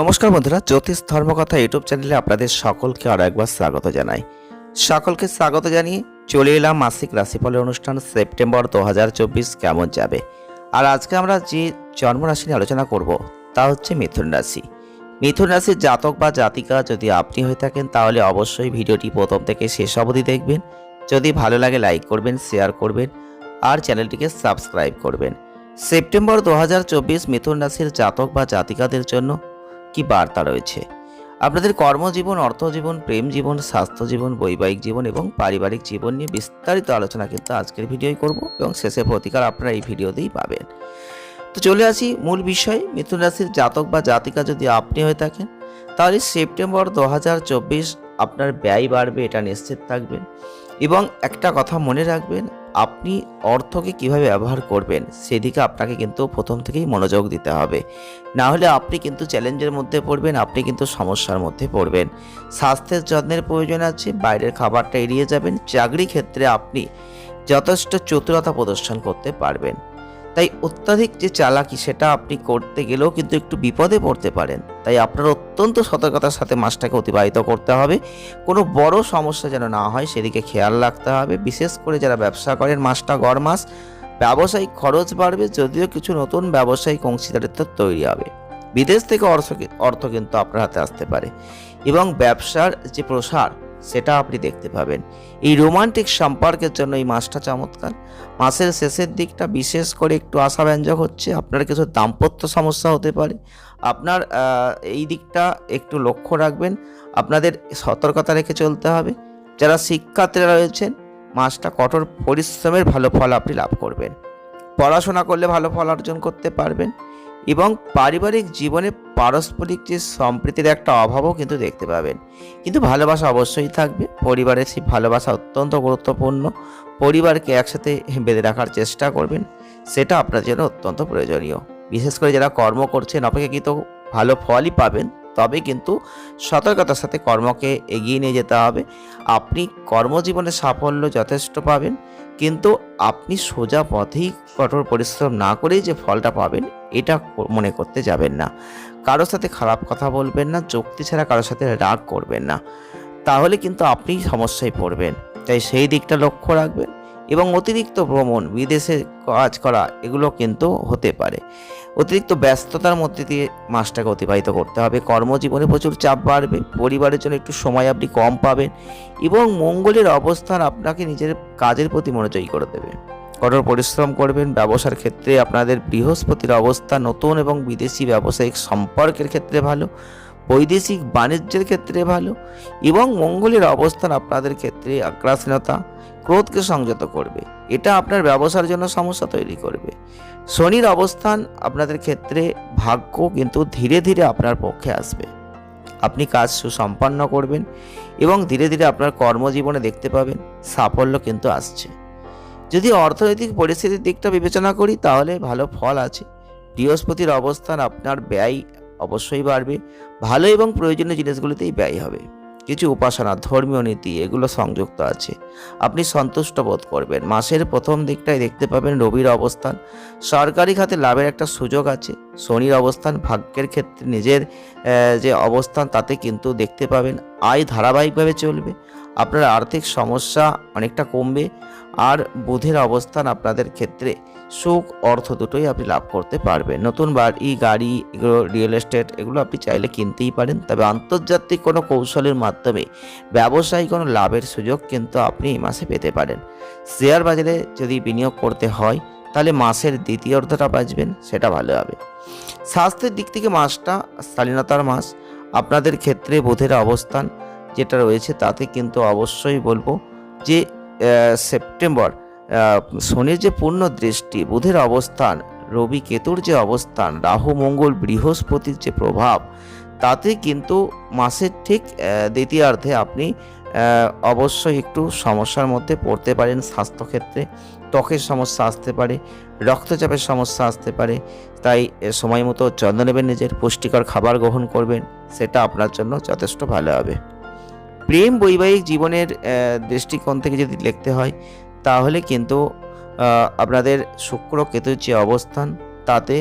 নমস্কার বন্ধুরা, জ্যোতিষ ধর্মকথা ইউটিউব চ্যানেলে আপনাদের সকলকে আরও একবার স্বাগত জানাই। সকলকে স্বাগত জানিয়ে চলে এলাম মাসিক রাশিফলের অনুষ্ঠান সেপ্টেম্বর দু হাজার চব্বিশ কেমন যাবে। আর আজকে আমরা যে জন্মরাশি নিয়ে আলোচনা করব, তা হচ্ছে মিথুন রাশি। মিথুন রাশির জাতক বা জাতিকা যদি আপনি হয়ে থাকেন, তাহলে অবশ্যই ভিডিওটি প্রথম থেকে শেষ অবধি দেখবেন। যদি ভালো লাগে, লাইক করবেন, শেয়ার করবেন আর চ্যানেলটিকে সাবস্ক্রাইব করবেন। সেপ্টেম্বর দু হাজার চব্বিশ মিথুন রাশির জাতক বা জাতিকাদের জন্য কি বার্তা রয়েছে? আপনাদের কর্মজীবন, অর্থজীবন, প্রেম জীবন, স্বাস্থ্য জীবন, বৈবাহিক জীবন এবং পারিবারিক জীবন নিয়ে বিস্তারিত আলোচনা কিন্তু আজকের ভিডিওই করব এবং শেষে প্রতিকার আপনারা এই ভিডিওতেই পাবেন। তো চলে আসি মূল বিষয়। মিথুন রাশির জাতক বা জাতিকা যদি আপনি হয়ে থাকেন, তাহলে সেপ্টেম্বর দু হাজার চব্বিশ আপনার ব্যয় বাড়বে, এটা নিশ্চিত থাকবেন। এবং একটা কথা মনে রাখবেন আপনি অর্থকে কীভাবে ব্যবহার করবেন সেদিকে আপনাকে কিন্তু প্রথম থেকেই মনোযোগ দিতে হবে। না হলে আপনি কিন্তু চ্যালেঞ্জের মধ্যে পড়বেন, আপনি কিন্তু সমস্যার মধ্যে পড়বেন। স্বাস্থ্যের যত্নের প্রয়োজন আছে, বাইরের খাবারটা এড়িয়ে যাবেন চাকরি ক্ষেত্রে আপনি যথেষ্ট চতুরতা প্রদর্শন করতে পারবেন। তাই অত্যাধিক যে চালাকি সেটা আপনি করতে গেলেও কিন্তু একটু বিপদে পড়তে পারেন। তাই আপনার অত্যন্ত সতর্কতার সাথে মাছটাকে অতিবাহিত করতে হবে। কোনো বড় সমস্যা যেন না হয় সেদিকে খেয়াল রাখতে হবে। বিশেষ করে যারা ব্যবসা করেন মাছটা গড় মাছ ব্যবসায়িক খরচ বাড়বে, যদিও কিছু নতুন ব্যবসায়িক অংশীদারিত্ব তৈরি হবে। বিদেশ থেকে অর্থ অর্থ কিন্তু আপনার হাতে আসতে পারে। এবং ব্যবসার যে প্রসার সেটা আপনি দেখতে পাবেন। এই রোমান্টিক সম্পর্কের জন্য এই মাসটা চমৎকার। মাসের শেষের দিকটা বিশেষ করে একটু আশাব্যঞ্জক হচ্ছে, আপনার কিছু দাম্পত্য সমস্যা হতে পারে। আপনার এই দিকটা একটু লক্ষ্য রাখবেন, আপনাদের সতর্কতা রেখে চলতে হবে। যারা শিক্ষার্থীরা রয়েছেন মাসটা কঠোর পরিশ্রমের ভালো ফল আপনি লাভ করবেন। পড়াশোনা করলে ভালো ফল অর্জন করতে পারবেন। এবং পারিবারিক জীবনে পারস্পরিক যে সম্প্রীতির একটা অভাবও কিন্তু দেখতে পাবেন। কিন্তু ভালোবাসা অবশ্যই থাকবে। পরিবারের সেই ভালোবাসা অত্যন্ত গুরুত্বপূর্ণ। পরিবারকে একসাথে বেঁধে রাখার চেষ্টা করবেন। সেটা আপনার জন্য অত্যন্ত প্রয়োজনীয়। বিশেষ করে যারা কর্ম করছেন, অপেক্ষাকৃত ভালো ফলই পাবেন, তবে কিন্তু সতর্কতার সাথে কর্মকে এগিয়ে নিয়ে যেতে হবে। আপনি কর্মজীবনে সাফল্য যথেষ্ট পাবেন, কিন্তু আপনি সোজা পথেই কঠোর পরিশ্রম না করেই যে ফলটা পাবেন এটা মনে করতে যাবেন না। কারোর সাথে খারাপ কথা বলবেন না, যুক্তি ছাড়া কারোর সাথে রাগ করবেন না। তাহলে কিন্তু আপনি সমস্যায় পড়বেন। তাই সেই দিকটা লক্ষ্য রাখবেন এবং অতিরিক্ত ভ্রমণ, বিদেশে কাজ করা, এগুলো কিন্তু হতে পারে। অতিরিক্ত ব্যস্ততার মধ্যে দিয়ে মাসটাকে অতিবাহিত করতে হবে। কর্মজীবনে প্রচুর চাপ বাড়বে, পরিবারের জন্য একটু সময় আপনি কম পাবেন এবং মঙ্গলের অবস্থান আপনাকে নিজের কাজের প্রতি মনোযোগী করে দেবে। কঠোর পরিশ্রম করবেন। ব্যবসার ক্ষেত্রে আপনাদের বৃহস্পতির অবস্থা নতুন এবং বিদেশি ব্যবসায়িক সম্পর্কের ক্ষেত্রে ভালো, বৈদেশিক বাণিজ্যের ক্ষেত্রে ভালো এবং মঙ্গলের অবস্থান আপনাদের ক্ষেত্রে আগ্রাসীনতা, ক্রোধকে সংযত করবে। এটা আপনার ব্যবসার জন্য সমস্যা তৈরি করবে। শনির অবস্থান আপনাদের ক্ষেত্রে ভাগ্য কিন্তু ধীরে ধীরে আপনার পক্ষে আসবে। আপনি কাজ সুসম্পন্ন করবেন এবং ধীরে ধীরে আপনার কর্মজীবনে দেখতে পাবেন, সাফল্য কিন্তু আসছে। যদি অর্থনৈতিক পরিস্থিতির দিকটা বিবেচনা করি, তাহলে ভালো ফল আছে। বৃহস্পতির অবস্থান আপনার ব্যয় অবশ্যই বাড়বে। ভালো এবং প্রয়োজনীয় জিনিসগুলিতেই ব্যয় হবে। কিছু উপাসনা, ধর্মীয় নীতি, এগুলো সংযুক্ত আছে। আপনি সন্তুষ্ট বোধ করবেন। মাসের প্রথম দিকটায় দেখতে পাবেন রবির অবস্থান। সরকারি খাতে লাভের একটা সুযোগ আছে। শনির অবস্থান, ভাগ্যের ক্ষেত্রে নিজের যে অবস্থান, তাতে কিন্তু দেখতে পাবেন আয় ধারাবাহিকভাবে চলবে। আপনার আর্থিক সমস্যা অনেকটা কমবে। আর বুধের অবস্থান আপনাদের ক্ষেত্রে সুখ, অর্থ দুটোই আপনি লাভ করতে পারবেন। নতুন বাড়ি, গাড়ি, এগুলো রিয়েল এস্টেট এগুলো আপনি চাইলে কিনতেই পারেন। তবে আন্তর্জাতিক কোনো কৌশলের মাধ্যমে ব্যবসায়ী কোনো লাভের সুযোগ কিন্তু আপনি এই মাসে পেতে পারেন। শেয়ার বাজারে যদি বিনিয়োগ করতে হয়, তাহলে মাসের দ্বিতীয় অর্ধটা বাঁচবেন, সেটা ভালো হবে। স্বাস্থ্যের দিক থেকে মাসটা শালীনতার মাস। আপনাদের ক্ষেত্রে বুধের অবস্থান যেটা রয়েছে, তাতে কিন্তু অবশ্যই বলব যে সেপ্টেম্বর শনির যে পূর্ণ দৃষ্টি বুধের অবস্থান, রবি কেতুর যে অবস্থান, রাহু, মঙ্গল, বৃহস্পতির যে প্রভাব, তাতে কিন্তু মাসের ঠিক দ্বিতীয়ার্ধে আপনি অবশ্যই একটু সমস্যার মধ্যে পড়তে পারেন স্বাস্থ্যক্ষেত্রে। ত্বকের সমস্যা আসতে পারে, রক্তচাপের সমস্যা আসতে পারে, তাই সময় মতো যত্ন নেবেন নিজের, পুষ্টিকর খাবার গ্রহণ করবেন, সেটা আপনার জন্য যথেষ্ট ভালো হবে। প্রেম বৈবাহিক জীবনের দৃষ্টিকোণ থেকে যদি লিখতে হয় তাহলে কিন্তু আপনাদের শুক্র কেতুর যে অবস্থান, তাতে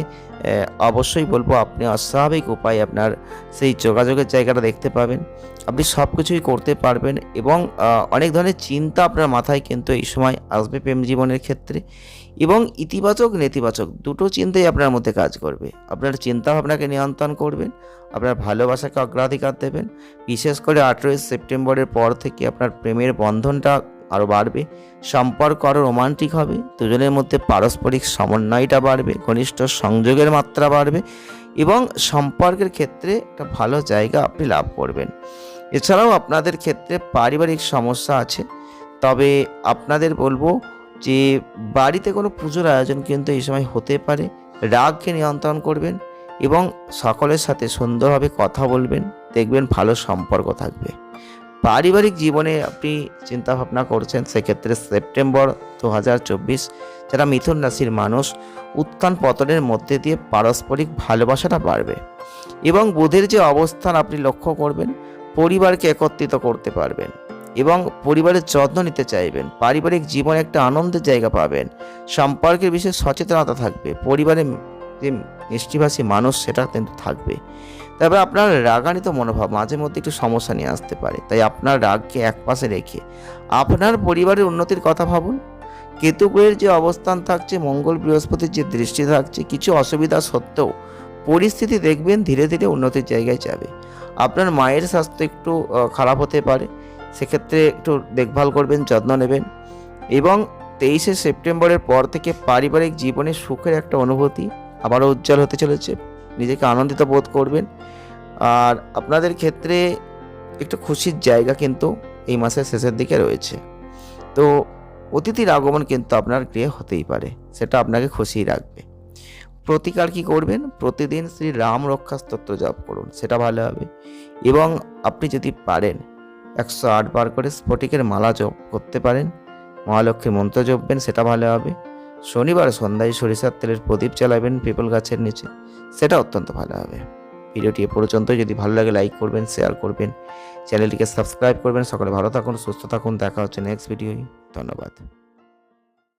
অবশ্যই বলব আপনি অস্বাভাবিক উপায়ে আপনার সেই যোগাযোগের জায়গাটা দেখতে পাবেন। আপনি সব কিছুই করতে পারবেন এবং অনেক ধরনের চিন্তা আপনার মাথায় কিন্তু এই সময় আসবে প্রেম জীবনের ক্ষেত্রে এবং ইতিবাচক, নেতিবাচক দুটো চিন্তাই আপনার মধ্যে কাজ করবে। আপনার চিন্তা ভাবনাকে নিয়ন্ত্রণ করবেন, আপনার ভালোবাসাকে অগ্রাধিকার দেবেন। বিশেষ করে আঠেরোই সেপ্টেম্বরের পর থেকে আপনার প্রেমের বন্ধনটা আরও বাড়বে। সম্পর্ক আরও রোমান্টিক হবে। দুজনের মধ্যে পারস্পরিক সমন্বয়টা বাড়বে, ঘনিষ্ঠ সংযোগের মাত্রা বাড়বে এবং সম্পর্কের ক্ষেত্রে একটা ভালো জায়গা আপনি লাভ করবেন। এছাড়াও আপনাদের ক্ষেত্রে পারিবারিক সমস্যা আছে। তবে আপনাদের বলব যে, বাড়িতে কোনো পুজোর আয়োজন কিন্তু এই সময় হতে পারে। রাগকে নিয়ন্ত্রণ করবেন এবং সকলের সাথে সুন্দরভাবে কথা বলবেন। দেখবেন ভালো সম্পর্ক থাকবে। পারিবারিক জীবনে আপনি চিন্তা ভাবনা করছেন, সেক্ষেত্রে সেপ্টেম্বর দু হাজার চব্বিশ যারা মিথুন রাশির মানুষ, উত্থান পতনের মধ্যে দিয়ে পারস্পরিক ভালোবাসাটা বাড়বে এবং বুধের যে অবস্থান আপনি লক্ষ্য করবেন, পরিবারকে একত্রিত করতে পারবেন এবং পরিবারের যত্ন নিতে চাইবেন, পারিবারিক জীবনে একটা আনন্দের জায়গা পাবেন, সম্পর্কের বিষয়ে সচেতনতা থাকবে পরিবারে যে মিষ্টিভাষী মানুষ সেটা কিন্তু থাকবে। তবে আপনার রাগান্বিত মনোভাব মাঝে মধ্যে একটু সমস্যা নিয়ে আসতে পারে। তাই আপনার রাগকে একপাশে রেখে আপনার পরিবারের উন্নতির কথা ভাবুন। কেতু গ্রহের যে অবস্থান থাকছে, মঙ্গল বৃহস্পতির যে দৃষ্টি থাকছে, কিছু অসুবিধা সত্ত্বেও পরিস্থিতি দেখবেন ধীরে ধীরে উন্নতির জায়গায় যাবে। আপনার মায়ের স্বাস্থ্য একটু খারাপ হতে পারে। সেক্ষেত্রে একটু দেখভাল করবেন, যত্ন নেবেন। এবং তেইশে সেপ্টেম্বরের পর থেকে পারিবারিক জীবনে সুখের একটা অনুভূতি আবারও উজ্জ্বল হতে চলেছে। নিজেকে আনন্দিত বোধ করবেন। আর আপনাদের ক্ষেত্রে একটু খুশির জায়গা কিন্তু এই মাসের শেষের দিকে রয়েছে। তো অতিথির আগমন কিন্তু আপনার গৃহে হতেই পারে, সেটা আপনাকে খুশি রাখবে। প্রতিকার কি করবেন? প্রতিদিন শ্রী রাম রক্ষা স্তোত্র জপ করুন, সেটা ভালো হবে। এবং আপনি যদি পারেন, একশো আট বার করে স্ফটিকের মালা জপ করতে পারেন। মহালক্ষ্মী মন্ত্র জপবেন, সেটা ভালো হবে। শনিবার সন্ধ্যায় সরিষার তেলের প্রদীপ চালাবেন পিপল গাছের নিচে। সেটা অত্যন্ত ভালো হবে। ভিডিওটি এ পর্যন্ত যদি ভালো লাগে লাইক করবেন শেয়ার করবেন। চ্যানেলটিকে সাবস্ক্রাইব করবেন। সকলে ভালো থাকুন, সুস্থ থাকুন। দেখা হচ্ছে নেক্সট ভিডিওয় ধন্যবাদ।